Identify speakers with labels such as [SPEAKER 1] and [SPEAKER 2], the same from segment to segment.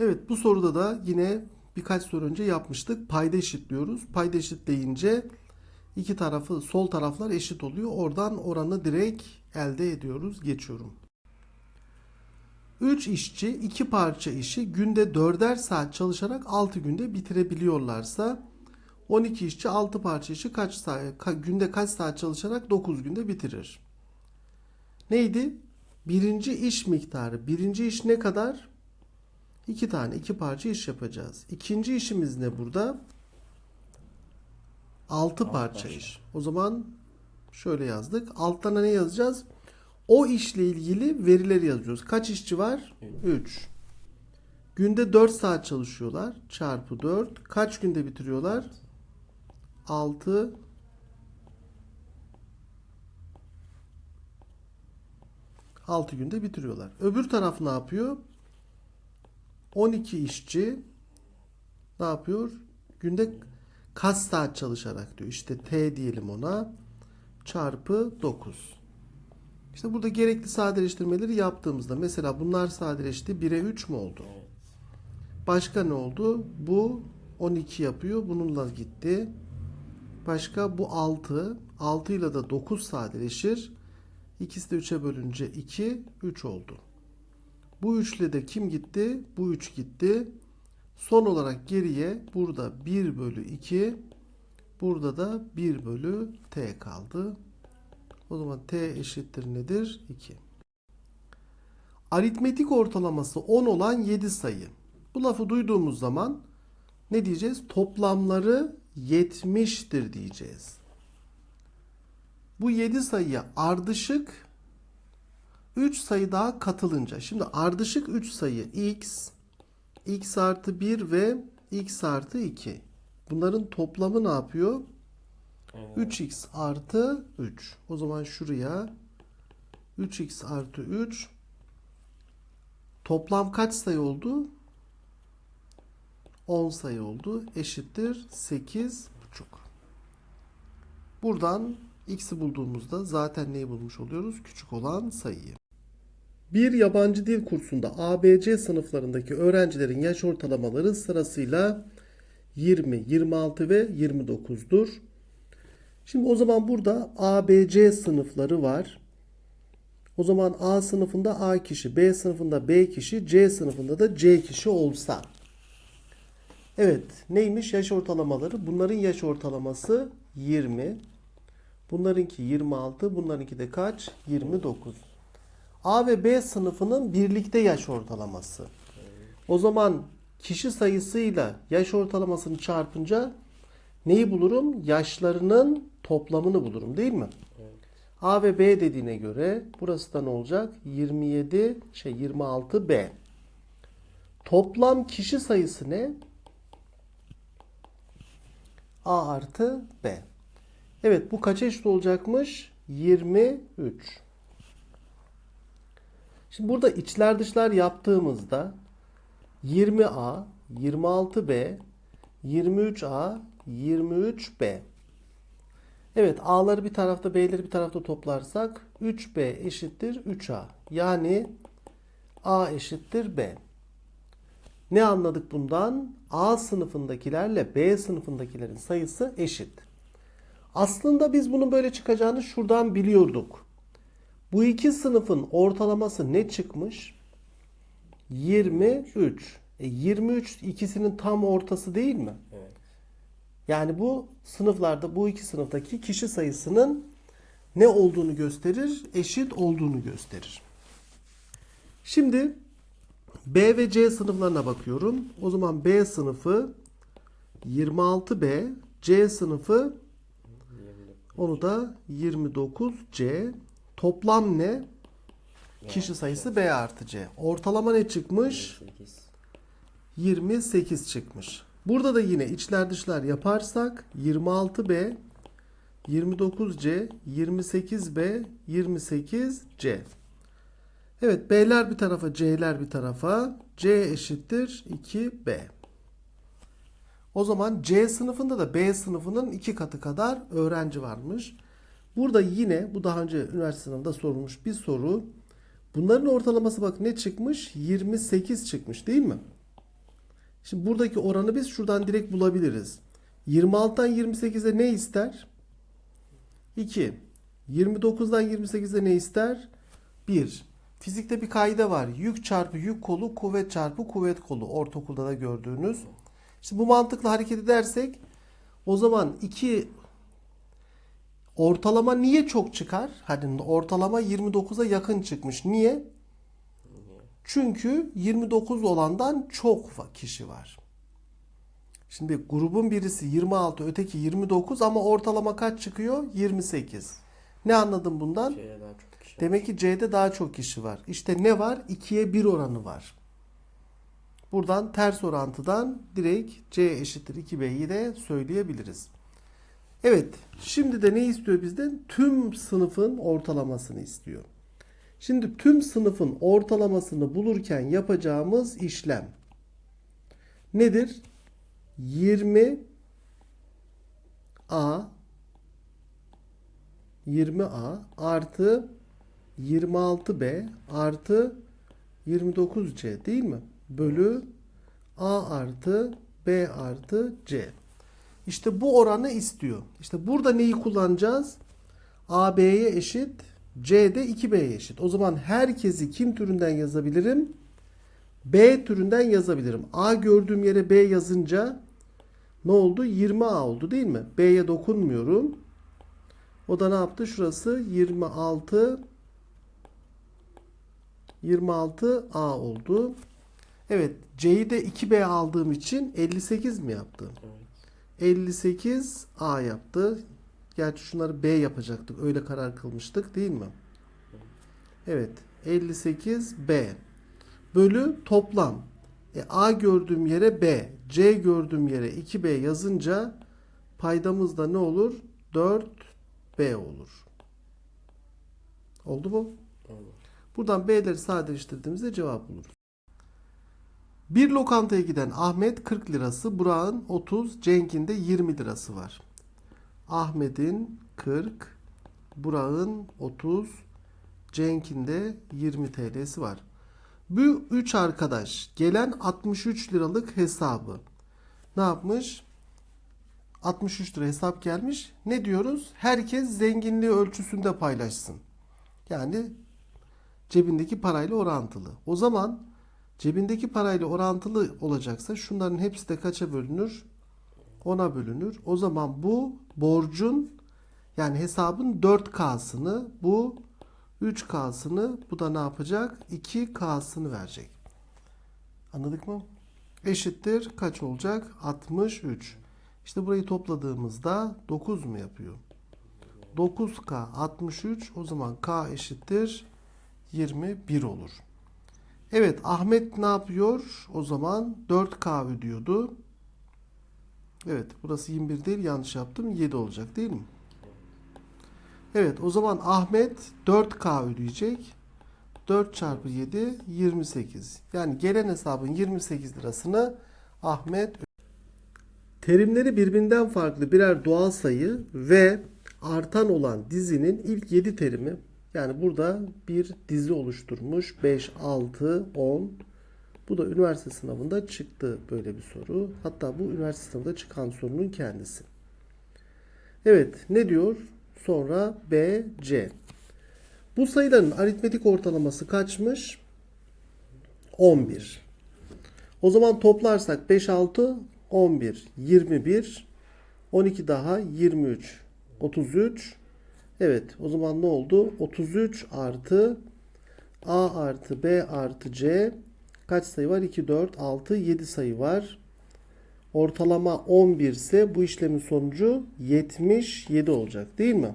[SPEAKER 1] Evet bu soruda da yine birkaç soru önce yapmıştık. Payda eşitliyoruz. Payda eşitleyince iki tarafı sol taraflar eşit oluyor. Oradan oranı direkt elde ediyoruz. Geçiyorum. 3 işçi iki parça işi günde 4'er saat çalışarak 6 günde bitirebiliyorlarsa 12 işçi 6 parça işi kaç saat, ka- günde kaç saat çalışarak 9 günde bitirir? Neydi? Birinci iş miktarı. Birinci iş ne kadar? İki tane, iki parça iş yapacağız. İkinci işimiz ne burada? Altı parça
[SPEAKER 2] parça.
[SPEAKER 1] iş. O zaman şöyle yazdık. Altlarına ne yazacağız? O işle ilgili verileri yazıyoruz. Kaç işçi var? 3. Günde 4 saat çalışıyorlar. Çarpı 4. Kaç günde bitiriyorlar? 6 6 günde bitiriyorlar. Öbür taraf ne yapıyor? 12 işçi ne yapıyor? Günde kaç saat çalışarak diyor. İşte T diyelim ona. Çarpı 9. İşte burada gerekli sadeleştirmeleri yaptığımızda mesela bunlar sadeleşti 1'e 3 mü oldu? Başka ne oldu? Bu 12 yapıyor. Bununla gitti. Başka bu 6. 6 ile de 9 sadeleşir. İkisi de 3'e bölünce 2, 3 oldu. Bu 3 ile de kim gitti? Bu 3 gitti. Son olarak geriye burada 1 bölü 2, burada da 1 bölü t kaldı. O zaman t eşittir nedir? 2. Aritmetik ortalaması 10 olan 7 sayı. Bu lafı duyduğumuz zaman ne diyeceğiz? Toplamları 70'tir diyeceğiz. Bu 7 sayıya ardışık 3 sayı daha katılınca. Şimdi ardışık 3 sayı x, x artı 1 ve x artı 2. Bunların toplamı ne yapıyor?
[SPEAKER 2] Evet.
[SPEAKER 1] 3x artı 3. O zaman şuraya 3x artı 3 toplam kaç sayı oldu? 10 sayı oldu. Eşittir 8 buçuk. Buradan x'i bulduğumuzda zaten neyi bulmuş oluyoruz? Küçük olan sayıyı. Bir yabancı dil kursunda ABC sınıflarındaki öğrencilerin yaş ortalamaları sırasıyla 20, 26 ve 29'dur. Şimdi o zaman burada ABC sınıfları var. O zaman A sınıfında A kişi, B sınıfında B kişi, C sınıfında da C kişi olsa. Evet, neymiş yaş ortalamaları? Bunların yaş ortalaması 20. Bunlarınki 26, bunlarınki de kaç? 29. A ve B sınıfının birlikte yaş ortalaması. O zaman kişi sayısıyla yaş ortalamasını çarpınca neyi bulurum? Yaşlarının toplamını bulurum değil mi? A ve B dediğine göre burası da ne olacak? 27 şey 26 B. Toplam kişi sayısı ne? A artı B. Evet bu kaça eşit olacakmış? 23. Şimdi burada içler dışlar yaptığımızda 20A, 26B, 23A, 23B. Evet A'ları bir tarafta B'leri bir tarafta toplarsak 3B eşittir 3A. Yani A eşittir B. Ne anladık bundan? A sınıfındakilerle B sınıfındakilerin sayısı eşit. Aslında biz bunun böyle çıkacağını şuradan biliyorduk. Bu iki sınıfın ortalaması ne çıkmış? 23. E 23 ikisinin tam ortası değil mi?
[SPEAKER 2] Evet.
[SPEAKER 1] Yani bu sınıflarda bu iki sınıftaki kişi sayısının ne olduğunu gösterir? Eşit olduğunu gösterir. Şimdi B ve C sınıflarına bakıyorum. O zaman B sınıfı 26B, C sınıfı
[SPEAKER 2] 29.
[SPEAKER 1] onu da 29C. Toplam ne? Kişi sayısı B artı C. Ortalama ne çıkmış?
[SPEAKER 2] 28.
[SPEAKER 1] 28 çıkmış. Burada da yine içler dışlar yaparsak 26B, 29C, 28B, 28C. Evet B'ler bir tarafa, C'ler bir tarafa. C eşittir 2B. O zaman C sınıfında da B sınıfının iki katı kadar öğrenci varmış. Burada yine bu daha önce üniversite sınavında sorulmuş bir soru. Bunların ortalaması bak ne çıkmış? 28 çıkmış değil mi? Şimdi buradaki oranı biz şuradan direkt bulabiliriz. 26'dan 28'e ne ister? 2. 29'dan 28'e ne ister? 1. Fizikte bir kaide var. Yük çarpı yük kolu, kuvvet çarpı kuvvet kolu. Ortaokulda da gördüğünüz. İşte bu mantıkla hareket edersek o zaman 2 ortalama niye çok çıkar? Hani ortalama 29'a yakın çıkmış. Niye? Çünkü 29 olandan çok kişi var. Şimdi grubun birisi 26, öteki 29 ama ortalama kaç çıkıyor? 28. Ne anladım bundan? Demek ki C'de daha çok kişi var. İşte ne var? 2'ye 1 oranı var. Buradan ters orantıdan direkt C eşittir 2B'yi de söyleyebiliriz. Evet, şimdi de ne istiyor bizden? Tüm sınıfın ortalamasını istiyor. Şimdi tüm sınıfın ortalamasını bulurken yapacağımız işlem nedir? 20 A 20A artı 26B artı 29C değil mi? Bölü A artı B artı C. İşte bu oranı istiyor. İşte burada neyi kullanacağız? A B'ye eşit, C de 2B'ye eşit. O zaman herkesi kim türünden yazabilirim? B türünden yazabilirim. A gördüğüm yere B yazınca ne oldu? 20A oldu değil mi? B'ye dokunmuyorum. O da ne yaptı? Şurası 26 26A oldu. Evet, C'yi de 2B aldığım için 58 mi yaptı?
[SPEAKER 2] Evet.
[SPEAKER 1] 58A yaptı. Gerçi şunları B yapacaktık. Öyle karar kılmıştık değil mi? Evet. 58B. Bölü toplam. E, A gördüğüm yere B. C gördüğüm yere 2B yazınca paydamız da ne olur? 4B olur. Oldu mu?
[SPEAKER 2] Oldu.
[SPEAKER 1] Buradan B'leri sadeleştirdiğimizde cevap buluruz. Bir lokantaya giden Ahmet 40 lirası, Burak'ın 30, Cenk'in de 20 lirası var. Ahmet'in 40, Burak'ın 30, Cenk'in de 20 TL'si var. Bu 3 arkadaş gelen 63 liralık hesabı ne yapmış? 63 lira hesap gelmiş. Ne diyoruz? Herkes zenginliği ölçüsünde paylaşsın. Yani cebindeki parayla orantılı. O zaman cebindeki parayla orantılı olacaksa şunların hepsi de kaça bölünür? 10'a bölünür. O zaman bu borcun yani hesabın 4K'sını bu 3K'sını bu da ne yapacak? 2K'sını verecek. Anladık mı? Eşittir kaç olacak? 63. İşte burayı topladığımızda 9 mu yapıyor? 9K 63 o zaman K eşittir 21 olur. Evet Ahmet ne yapıyor? O zaman 4K ödüyordu. Evet burası 21 değil yanlış yaptım 7 olacak değil mi? Evet o zaman Ahmet 4K ödeyecek. 4 çarpı 7 28. Yani gelen hesabın 28 lirasını Ahmet Terimleri birbirinden farklı birer doğal sayı ve artan olan dizinin ilk 7 terimi yani burada bir dizi oluşturmuş 5, 6, 10 bu da üniversite sınavında çıktı böyle bir soru. Hatta bu üniversite sınavında çıkan sorunun kendisi. Evet ne diyor? Sonra B, C. Bu sayıların aritmetik ortalaması kaçmış? 11. O zaman toplarsak 5, 6, 11, 21, 12 daha 23, 33. Evet o zaman ne oldu? 33 artı A artı B artı C kaç sayı var? 2, 4, 6, 7 sayı var. Ortalama 11 ise bu işlemin sonucu 77 olacak değil mi?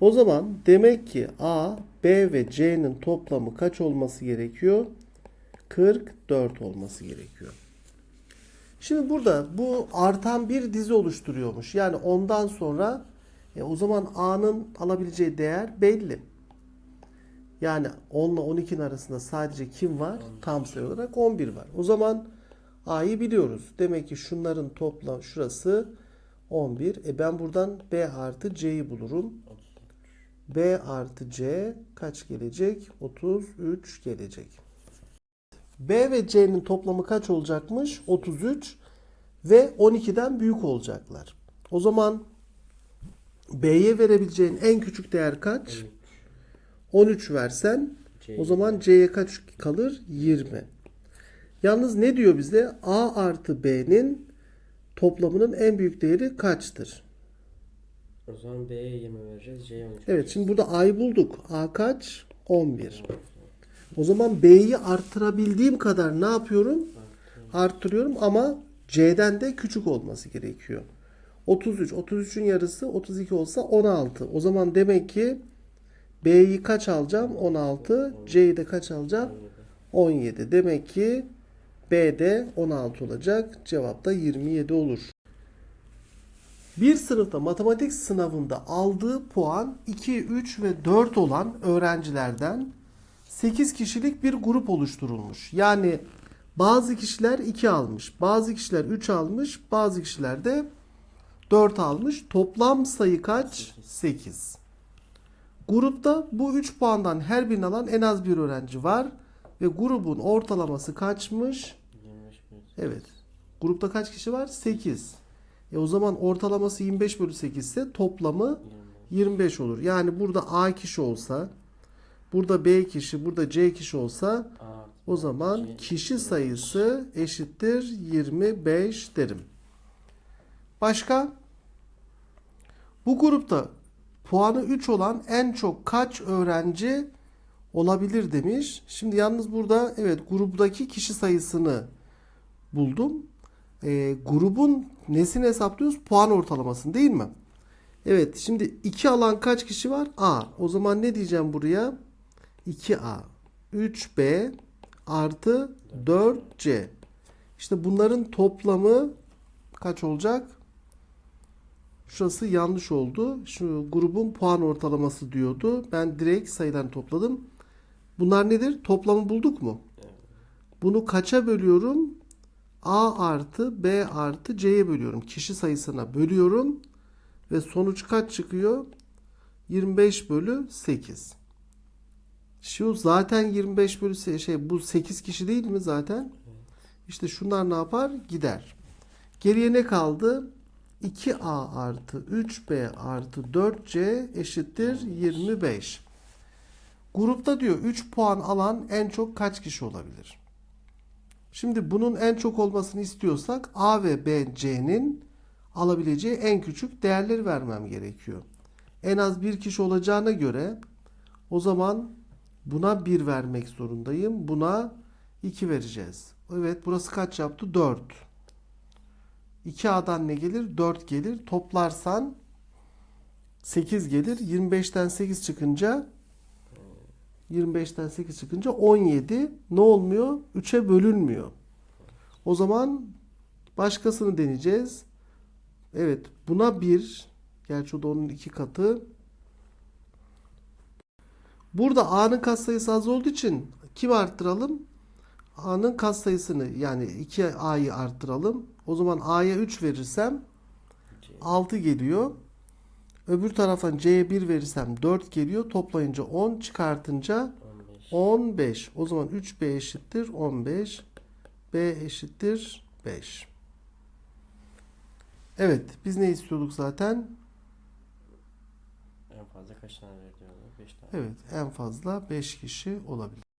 [SPEAKER 1] O zaman demek ki A, B ve C'nin toplamı kaç olması gerekiyor? 44 olması gerekiyor. Şimdi burada bu artan bir dizi oluşturuyormuş. Yani ondan sonra e, o zaman A'nın alabileceği değer belli. Yani 10 ile 12'nin arasında sadece kim var? Tam sayı olarak 11 var. O zaman A'yı biliyoruz. Demek ki şunların toplam şurası 11. E ben buradan B artı C'yi bulurum. B artı C kaç gelecek? 33 gelecek. B ve C'nin toplamı kaç olacakmış? 33 ve 12'den büyük olacaklar. O zaman B'ye verebileceğin en küçük değer kaç? 13 versen o zaman C'ye kaç kalır? 20. Yalnız ne diyor bize? A artı B'nin toplamının en büyük değeri kaçtır?
[SPEAKER 2] O zaman B'ye 20 vereceğiz. C'ye 13
[SPEAKER 1] Evet şimdi burada A'yı bulduk. A kaç? 11. O zaman B'yi arttırabildiğim kadar ne yapıyorum? Arttırıyorum ama C'den de küçük olması gerekiyor. 33. 33'ün yarısı 32 olsa 16. O zaman demek ki B'yi kaç alacağım? 16. C'yi de kaç alacağım? 17. Demek ki B'de 16 olacak. Cevap da 27 olur. Bir sınıfta matematik sınavında aldığı puan 2, 3 ve 4 olan öğrencilerden 8 kişilik bir grup oluşturulmuş. Yani bazı kişiler 2 almış, bazı kişiler 3 almış, bazı kişiler de 4 almış. Toplam sayı kaç? 8. Grupta bu 3 puandan her birini alan en az bir öğrenci var ve grubun ortalaması kaçmış?
[SPEAKER 2] 25 bölü
[SPEAKER 1] Evet. Grupta kaç kişi var? 8. E o zaman ortalaması 25 bölü 8 ise toplamı 25 olur. Yani burada A kişi olsa, burada B kişi, burada C kişi olsa o zaman kişi sayısı eşittir 25 derim. Başka? Bu grupta puanı 3 olan en çok kaç öğrenci olabilir demiş. Şimdi yalnız burada evet gruptaki kişi sayısını buldum. Ee, grubun nesini hesaplıyoruz? Puan ortalamasını değil mi? Evet şimdi 2 alan kaç kişi var? A. O zaman ne diyeceğim buraya? 2A. 3B artı 4C. İşte bunların toplamı kaç olacak? Şurası yanlış oldu. Şu grubun puan ortalaması diyordu. Ben direkt sayılarını topladım. Bunlar nedir? Toplamı bulduk mu? Bunu kaça bölüyorum? A artı B artı C'ye bölüyorum. Kişi sayısına bölüyorum. Ve sonuç kaç çıkıyor? 25 bölü 8. Şu zaten 25 bölü şey bu 8 kişi değil mi zaten? İşte şunlar ne yapar? Gider. Geriye ne kaldı? 2A artı 3B artı 4C eşittir 25. Grupta diyor 3 puan alan en çok kaç kişi olabilir? Şimdi bunun en çok olmasını istiyorsak A ve B, C'nin alabileceği en küçük değerleri vermem gerekiyor. En az bir kişi olacağına göre o zaman buna 1 vermek zorundayım. Buna 2 vereceğiz. Evet burası kaç yaptı? 4. 2A'dan ne gelir? 4 gelir. Toplarsan 8 gelir. 25'ten 8 çıkınca 25'ten 8 çıkınca 17 ne olmuyor? 3'e bölünmüyor. O zaman başkasını deneyeceğiz. Evet buna 1 gerçi o da onun iki katı. Burada A'nın katsayısı az olduğu için kim arttıralım? A'nın katsayısını yani 2A'yı arttıralım. O zaman A'ya 3 verirsem
[SPEAKER 2] C
[SPEAKER 1] 6 geliyor. Öbür taraftan C'ye 1 verirsem 4 geliyor. Toplayınca 10 çıkartınca
[SPEAKER 2] 15.
[SPEAKER 1] 15. O zaman 3B eşittir 15. B eşittir 5. Evet biz ne istiyorduk zaten?
[SPEAKER 2] En fazla kaç tane verdi? 5 tane.
[SPEAKER 1] Evet en fazla 5 kişi olabilir.